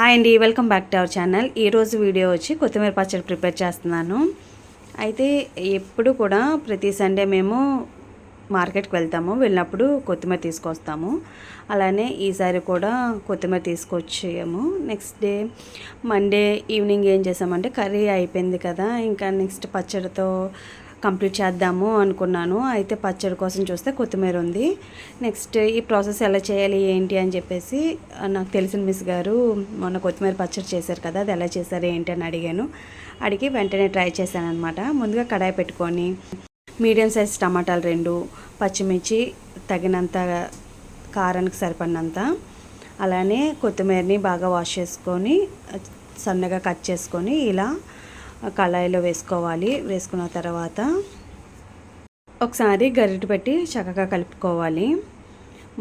Hi అండి welcome back to our channel. ఈరోజు video వచ్చి కొత్తిమీర పచ్చడి ప్రిపేర్ చేస్తున్నాను. అయితే ఎప్పుడు కూడా ప్రతి సండే మేము మార్కెట్కి వెళ్తాము వెళ్ళినప్పుడు కొత్తిమీర తీసుకొస్తాము. అలానే ఈసారి కూడా కొత్తిమీర తీసుకొచ్చాము నెక్స్ట్ డే మండే ఈవినింగ్ ఏం చేసామంటే కర్రీ అయిపోయింది కదా. ఇంకా నెక్స్ట్ పచ్చడితో కంప్లీట్ చేద్దాము అనుకున్నాను. అయితే పచ్చడి కోసం చూస్తే కొత్తిమీర ఉంది. నెక్స్ట్ ఈ ప్రాసెస్ ఎలా చేయాలి ఏంటి అని చెప్పేసి నాకు తెలిసిన మిస్ గారు మొన్న కొత్తిమీర పచ్చడి చేశారు కదా అది ఎలా చేశారు ఏంటి అని అడిగాను. అడిగి వెంటనే ట్రై చేశాను అనమాట ముందుగా కడాయి పెట్టుకొని మీడియం సైజ్ టమాటాలు రెండు పచ్చిమిర్చి తగినంత కారానికి సరిపడినంత అలానే కొత్తిమీరని బాగా వాష్ చేసుకొని సన్నగా కట్ చేసుకొని ఇలా కళాయిలో వేసుకోవాలి. వేసుకున్న తర్వాత ఒకసారి గరిటె పెట్టి చక్కగా కలుపుకోవాలి.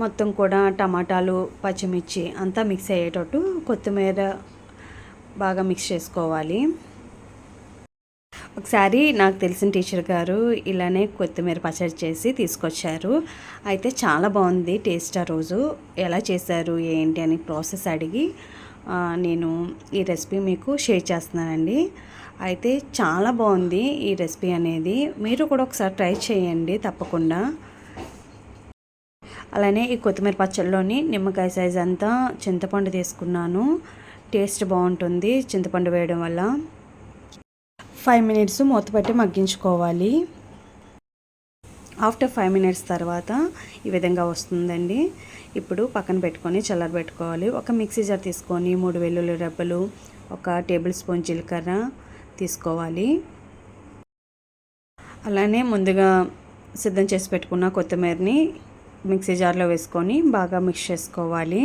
మొత్తం కూడా టమాటాలు పచ్చిమిర్చి అంతా మిక్స్ అయ్యేటట్టు కొత్తిమీర బాగా మిక్స్ చేసుకోవాలి. ఒకసారి నాకు తెలిసిన టీచర్ గారు ఇలానే కొత్తిమీర పచ్చడి చేసి తీసుకొచ్చారు. అయితే చాలా బాగుంది టేస్ట్ ఆ రోజు. ఎలా చేశారు ఏంటి అని ప్రాసెస్ అడిగి నేను ఈ రెసిపీ మీకు షేర్ చేస్తున్నానండి. అయితే చాలా బాగుంది ఈ రెసిపీ అనేది. మీరు కూడా ఒకసారి ట్రై చేయండి తప్పకుండా. అలానే ఈ కొత్తిమీర పచ్చడిలోని నిమ్మకాయ సైజ్ అంతా చింతపండు తీసుకున్నాను. టేస్ట్ బాగుంటుంది చింతపండు వేయడం వల్ల. ఫైవ్ మినిట్స్ మూతపెట్టి మగ్గించుకోవాలి. ఆఫ్టర్ ఫైవ్ మినిట్స్ తర్వాత ఈ విధంగా వస్తుందండి. ఇప్పుడు పక్కన పెట్టుకొని చల్లారబెట్టుకోవాలి ఒక మిక్సీ జార్ తీసుకొని మూడు వెల్లుల్లి రెబ్బలు ఒక టేబుల్ స్పూన్ జీలకర్ర తీసుకోవాలి. అలానే ముందుగా సిద్ధం చేసి పెట్టుకున్న కొత్తిమీరని మిక్సీ జార్లో వేసుకొని బాగా మిక్స్ చేసుకోవాలి.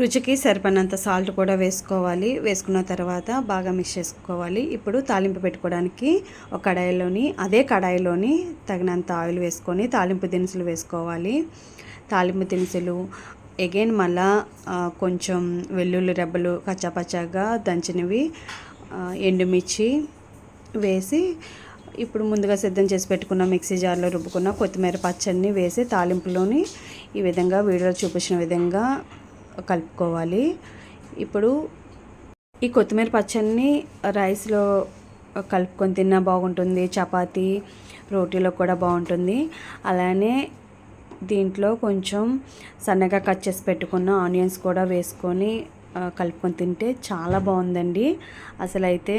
రుచికి సరిపడినంత సాల్ట్ కూడా వేసుకోవాలి. వేసుకున్న తర్వాత బాగా మిక్స్ చేసుకోవాలి. ఇప్పుడు తాలింపు పెట్టుకోవడానికి ఒక కడాయిలోని అదే కడాయిలోని తగినంత ఆయిల్ వేసుకొని తాలింపు దినుసులు వేసుకోవాలి. తాలింపు దినుసులు ఎగైన్ మళ్ళా కొంచెం వెల్లుల్లి రెబ్బలు కచ్చాపచ్చాగా దంచినవి ఎండుమిర్చి వేసి ఇప్పుడు ముందుగా సిద్ధం చేసి పెట్టుకున్న మిక్సీ జార్లో రుబ్బుకున్న కొత్తిమీర పచ్చడిని వేసి తాలింపులోని ఈ విధంగా వీడియోలో చూపించిన విధంగా కలుపుకోవాలి. ఇప్పుడు ఈ కొత్తిమీర పచ్చడిని రైస్లో కలుపుకొని తిన్నా బాగుంటుంది. చపాతీ రోటీలో కూడా బాగుంటుంది. అలానే దీంట్లో కొంచెం సన్నగా కట్ చేసి పెట్టుకున్న ఆనియన్స్ కూడా వేసుకొని కలుపుకొని తింటే చాలా బాగుందండి. అసలు అయితే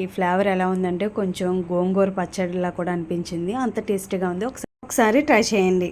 ఈ ఫ్లేవర్ ఎలా ఉందంటే కొంచెం గోంగూర పచ్చడిలా కూడా అనిపించింది. అంత టేస్టీగా ఉంది. ఒకసారి ఒకసారి ట్రై చేయండి.